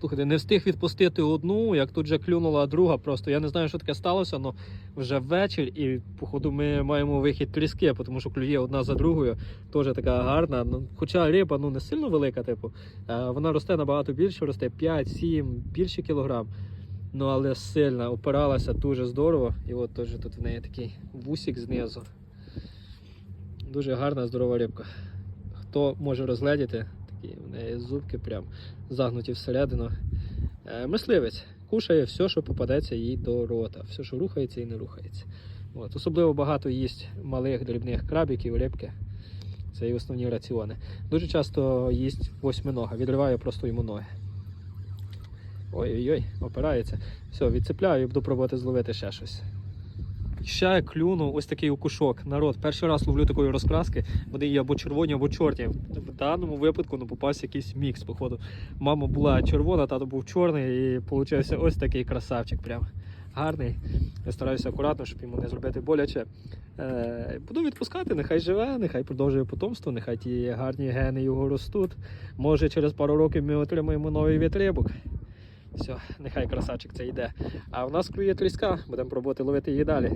Слухайте, не встиг відпустити одну, як тут вже клюнула друга. Просто я не знаю, що таке сталося, але вже вечір, і походу ми маємо вихід тріски, тому що клює одна за другою. Теж така гарна. Ну, хоча риба ну, не сильно велика, типу, е, вона росте набагато більше, росте 5-7, більше кілограм. Ну, але сильна, опиралася дуже здорово. І от теж тут в неї такий вусик знизу. Дуже гарна, здорова рибка. Хто може розгледіти, такі в неї зубки прям загнуті всередину. Е, Мисливець кушає все, що попадеться їй до рота, все, що рухається і не рухається. От. Особливо багато їсть малих дрібних крабіків, рибки. Це її основні раціони. Дуже часто їсть восьминога, відриває просто йому ноги. Ой-ой-ой, опирається. Все, відцепляю і буду пробувати зловити ще щось. Ще клюнув ось такий окушок. Народ, перший раз ловлю такої розкраски. Вони є або червоні, або чорні. В даному випадку ну, попався якийсь мікс, походу. Мама була червона, тато був чорний, і получився ось такий красавчик. Прям гарний. Я стараюся акуратно, щоб йому не зробити боляче. Е, буду відпускати, нехай живе, нехай продовжує потомство, нехай ті гарні гени його ростуть. Може, через пару років ми отримаємо новий від рибок. Все, нехай красавчик це йде. А в нас клює тріска, будемо пробувати ловити її далі.